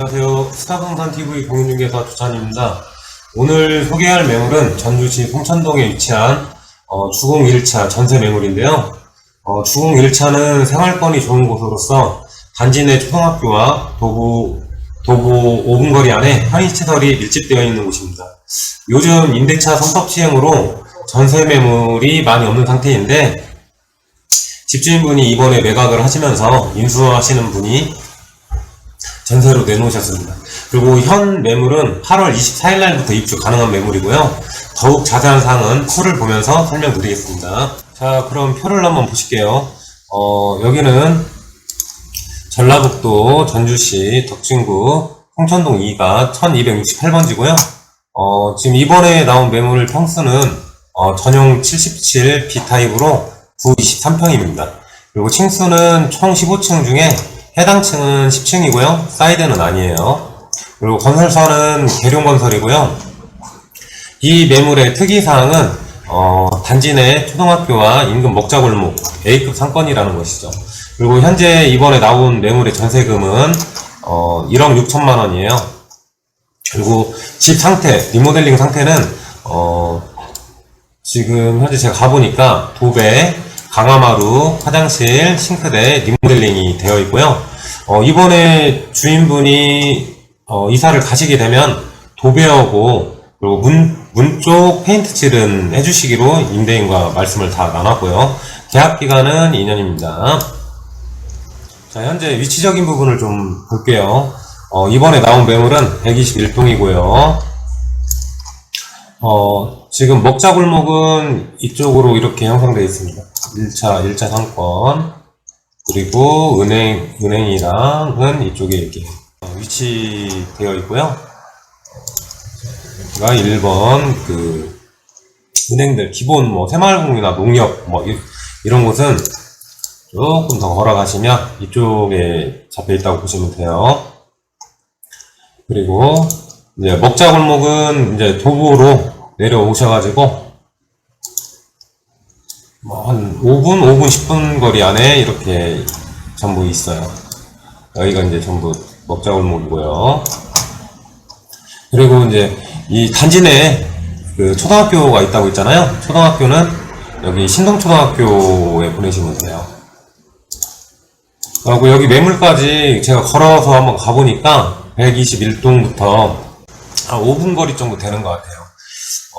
안녕하세요. 스타성산TV 공인중개사 조찬입니다. 오늘 소개할 매물은 전주시 송천동에 위치한 어, 주공 1차 전세 매물인데요. 어, 주공 1차는 생활권이 좋은 곳으로서 단지 내 초등학교와 도보, 도보 5분 거리 안에 한의시설이 밀집되어 있는 곳입니다. 요즘 임대차 선법 시행으로 전세 매물이 많이 없는 상태인데 집주인분이 이번에 매각을 하시면서 인수하시는 분이 전세로 내놓으셨습니다. 그리고 현 매물은 8월 24일 날부터 입주 가능한 매물이고요. 더욱 자세한 사항은 표를 보면서 설명드리겠습니다. 자, 그럼 표를 한번 보실게요. 어, 여기는 전라북도 전주시 덕진구 홍천동 2가 1268번지고요. 어, 지금 이번에 나온 매물 평수는 어, 전용 77 B타입으로 9 23평입니다. 그리고 층수는 총 15층 중에 해당 층은 10층이고요. 사이드는 아니에요. 그리고 건설사는 계룡건설이고요. 이 매물의 특이사항은 어, 단지 내 초등학교와 인근 먹자골목 A급 상권이라는 것이죠. 그리고 현재 이번에 나온 매물의 전세금은 어, 1억 6천만 원이에요. 그리고 집 상태, 리모델링 상태는 어, 지금 현재 제가 가보니까 도배, 강화마루, 화장실, 싱크대, 리모델링이 되어 있고요. 어, 이번에 주인분이 어, 이사를 가시게 되면 도배하고 그리고 문, 문 쪽 페인트 칠은 해주시기로 임대인과 말씀을 다 나눴고요. 계약 기간은 2년입니다. 자, 현재 위치적인 부분을 좀 볼게요. 어, 이번에 나온 매물은 121동이고요. 어, 지금 먹자골목은 이쪽으로 이렇게 형성되어 있습니다. 1차, 1차 상권. 그리고 은행, 은행이랑은 이쪽에 이렇게 어, 위치되어 있고요. 가 1번, 그, 은행들, 기본 뭐, 새마을공이나 농협, 뭐, 이, 이런 곳은 조금 더 걸어가시면 이쪽에 잡혀 있다고 보시면 돼요. 그리고 이제 먹자 골목은 이제 도보로 내려오셔가지고 뭐 한 5분, 5분, 10분 거리 안에 이렇게 전부 있어요. 여기가 이제 전부 먹자골목이고요. 그리고 이제 이 단지 내에 그 초등학교가 있다고 했잖아요. 초등학교는 여기 신동초등학교에 보내시면 돼요. 그리고 여기 매물까지 제가 걸어서 한번 가보니까 121동부터 한 5분 거리 정도 되는 것 같아요.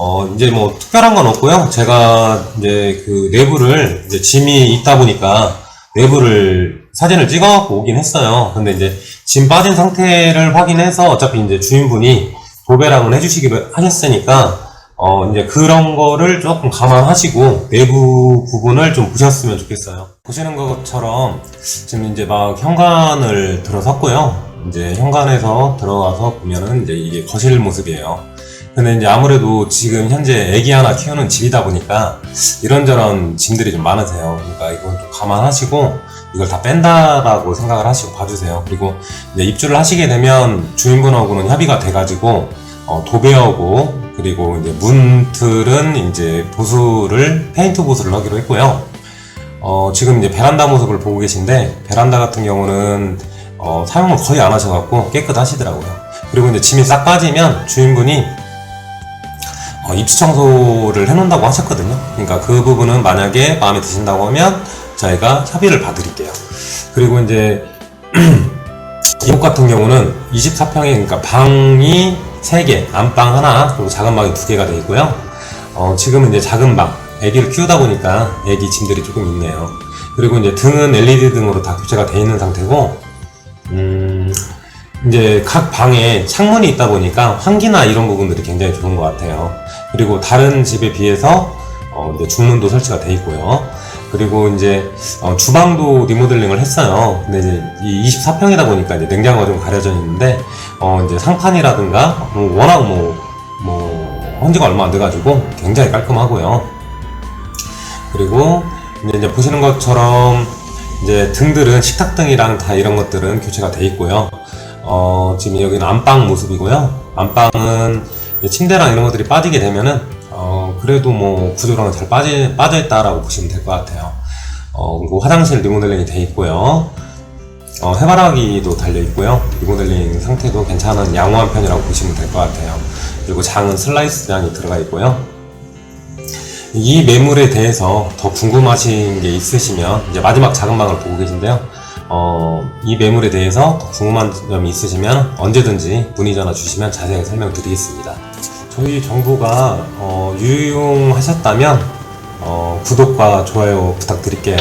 어, 이제 뭐 특별한 건 없고요. 제가 이제 그 내부를 이제 짐이 있다 보니까 내부를 사진을 찍어갖고 오긴 했어요. 근데 이제 짐 빠진 상태를 확인해서 어차피 이제 주인분이 도배랑은 해주시기로 하셨으니까 어, 이제 그런 거를 조금 감안하시고 내부 부분을 좀 보셨으면 좋겠어요. 보시는 것처럼 지금 이제 막 현관을 들어섰고요. 이제 현관에서 들어가서 보면은 이제 이게 거실 모습이에요. 근데 이제 아무래도 지금 현재 애기 하나 키우는 집이다 보니까 이런저런 짐들이 좀 많으세요. 그러니까 이건 좀 감안하시고 이걸 다 뺀다라고 생각을 하시고 봐주세요. 그리고 이제 입주를 하시게 되면 주인분하고는 협의가 돼가지고 어, 도배하고 그리고 이제 문틀은 이제 보수를 페인트 보수를 하기로 했고요. 어, 지금 이제 베란다 모습을 보고 계신데 베란다 같은 경우는 어, 사용을 거의 안 하셔갖고 깨끗하시더라고요. 그리고 이제 짐이 싹 빠지면 주인분이 어, 입주 청소를 해놓는다고 하셨거든요. 그러니까 그 부분은 만약에 마음에 드신다고 하면 저희가 협의를 봐드릴게요. 그리고 이제 이곳 같은 경우는 24평에 그러니까 방이 3개, 안방 하나, 그리고 작은 방이 2개가 되어 있고요. 어, 지금은 이제 작은 방, 애기를 키우다 보니까 애기 짐들이 조금 있네요. 그리고 이제 등은 LED 등으로 다 교체가 되어 있는 상태고, 음, 이제 각 방에 창문이 있다 보니까 환기나 이런 부분들이 굉장히 좋은 것 같아요. 그리고 다른 집에 비해서 어, 이제 중문도 설치가 돼 있고요. 그리고 이제 어, 주방도 리모델링을 했어요. 근데 이제 이 24평이다 보니까 이제 냉장고가 좀 가려져 있는데 어, 이제 상판이라든가 뭐 워낙 뭐, 뭐 헌지가 얼마 안 돼가지고 굉장히 깔끔하고요. 그리고 이제, 이제 보시는 것처럼 이제 등들은 식탁 등이랑 다 이런 것들은 교체가 돼 있고요. 어, 지금 여기는 안방 모습이고요. 안방은 침대랑 이런 것들이 빠지게 되면은 어, 그래도 뭐 구조랑은 잘 빠지, 빠져있다라고 보시면 될 것 같아요. 어, 그리고 화장실 리모델링이 돼 있고요. 어, 해바라기도 달려 있고요. 리모델링 상태도 괜찮은 양호한 편이라고 보시면 될 것 같아요. 그리고 장은 슬라이스 장이 들어가 있고요. 이 매물에 대해서 더 궁금하신 게 있으시면 이제 마지막 작은 방을 보고 계신데요. 어, 이 매물에 대해서 더 궁금한 점이 있으시면 언제든지 문의 전화 주시면 자세히 설명드리겠습니다. 저희 정보가 어, 유용하셨다면 어, 구독과 좋아요 부탁드릴게요.